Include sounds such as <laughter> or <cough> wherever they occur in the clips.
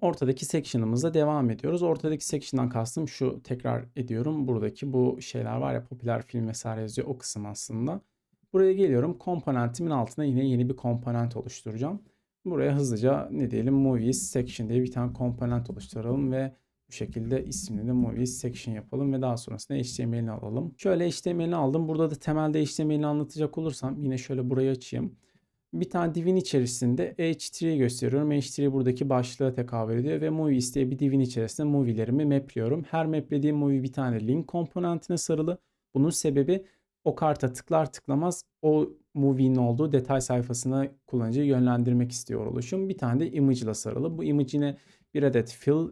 ortadaki section'ımızla devam ediyoruz. Ortadaki section'dan kastım şu tekrar ediyorum. Buradaki bu şeyler var ya popüler film vesaire yazıyor o kısım aslında. Buraya geliyorum. Komponentimin altına yine yeni bir komponent oluşturacağım. Buraya hızlıca ne diyelim movies section diye bir tane komponent oluşturalım ve bu şekilde ismini de movies section yapalım ve daha sonrasında HTML'ini alalım. Şöyle HTML'ini aldım. Burada da temelde HTML'ini anlatacak olursam yine şöyle burayı açayım. Bir tane divin içerisinde H3'yi gösteriyorum. H3 buradaki başlığa tekabül ediyor ve movies diye bir divin içerisinde movie'lerimi mapliyorum. Her maplediğim movie bir tane link komponentine sarılı. Bunun sebebi o karta tıklar tıklamaz o movie'nin olduğu detay sayfasına kullanıcıyı yönlendirmek istiyor oluşum. Bir tane de image ile sarılı. Bu image yine bir adet fill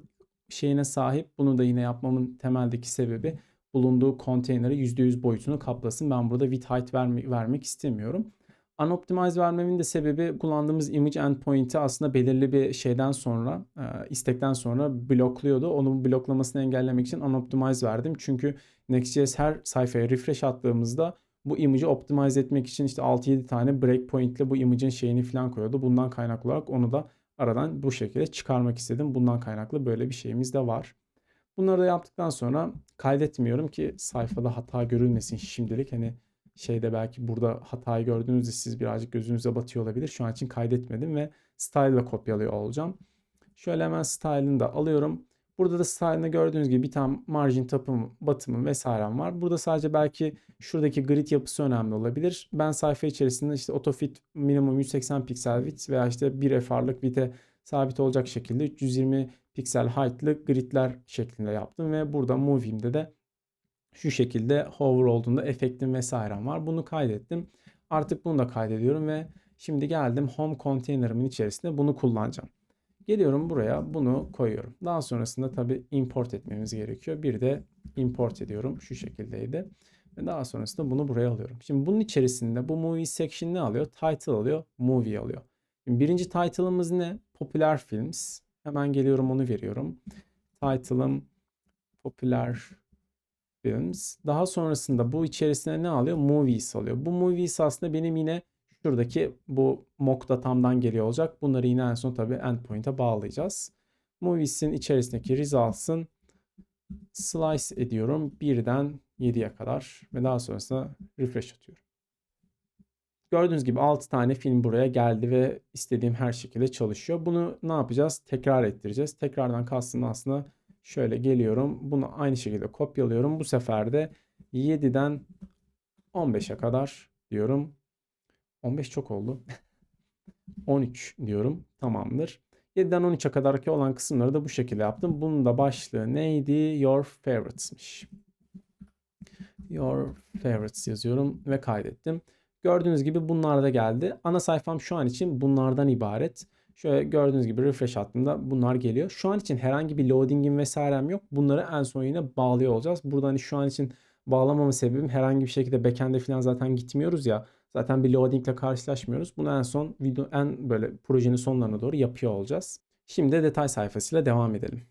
şeyine sahip. Bunu da yine yapmamın temeldeki sebebi bulunduğu konteyneri %100 boyutunu kaplasın. Ben burada width height verme, vermek istemiyorum. Unoptimize vermemin de sebebi kullandığımız image endpoint'i aslında belirli bir şeyden sonra, e, istekten sonra blokluyordu. Onun bloklamasını engellemek için unoptimize verdim. Çünkü Next.js her sayfaya refresh attığımızda bu image'i optimize etmek için işte 6-7 tane breakpoint ile bu image'in şeyini falan koyuyordu. Bundan kaynaklı olarak onu da aradan bu şekilde çıkarmak istedim. Bundan kaynaklı böyle bir şeyimiz de var. Bunları da yaptıktan sonra kaydetmiyorum ki sayfada hata görülmesin şimdilik. Hani şeyde belki burada hatayı gördüğünüzde siz birazcık gözünüze batıyor olabilir. Şu an için kaydetmedim ve style ile kopyalıyor olacağım. Şöyle hemen style'ını da alıyorum. Burada da style'ında gördüğünüz gibi bir tane margin tapım, batımı vesairem var. Burada sadece belki şuradaki grid yapısı önemli olabilir. Ben sayfa içerisinde işte autofit minimum 180 piksel width veya işte 1 FR'lık width'e sabit olacak şekilde 320 piksel height'lı gridler şeklinde yaptım ve burada movie'imde de şu şekilde hover olduğunda efektim vesairem var. Bunu kaydettim. Artık bunu da kaydediyorum ve şimdi geldim home container'ımın içerisinde bunu kullanacağım. Geliyorum buraya bunu koyuyorum. Daha sonrasında tabi import etmemiz gerekiyor. Bir de import ediyorum. Şu şekildeydi. Ve daha sonrasında bunu buraya alıyorum. Şimdi bunun içerisinde bu movie section ne alıyor? Title alıyor, movie alıyor. Şimdi birinci title'ımız ne? Popüler films. Hemen geliyorum onu veriyorum. Title'ım popüler films. Daha sonrasında bu içerisine ne alıyor? Movies alıyor. Bu movies aslında benim yine şuradaki bu mock datamdan geliyor olacak. Bunları yine en son tabii endpoint'e bağlayacağız. Movies'in içerisindeki results'ın slice ediyorum. 1'den 7'ye kadar ve daha sonrasında refresh atıyorum. Gördüğünüz gibi 6 tane film buraya geldi ve istediğim her şekilde çalışıyor. Bunu ne yapacağız? Tekrar ettireceğiz. Tekrardan kastım aslında şöyle geliyorum. Bunu aynı şekilde kopyalıyorum. Bu sefer de 7'den 15'e kadar diyorum. 15 çok oldu. <laughs> 13 diyorum. Tamamdır. 7'den 13'e kadarki olan kısımları da bu şekilde yaptım. Bunun da başlığı neydi? Your favorites'miş. Your favorites yazıyorum ve kaydettim. Gördüğünüz gibi bunlar da geldi. Ana sayfam şu an için bunlardan ibaret. Şöyle gördüğünüz gibi refresh attığımda bunlar geliyor. Şu an için herhangi bir loading'im vesairem yok. Bunları en son yine bağlıyor olacağız. Burada hani şu an için bağlamama sebebim herhangi bir şekilde backend'e falan zaten gitmiyoruz ya. Zaten bir loading ile karşılaşmıyoruz. Bunu en son video en böyle projenin sonlarına doğru yapıyor olacağız. Şimdi detay sayfasıyla devam edelim.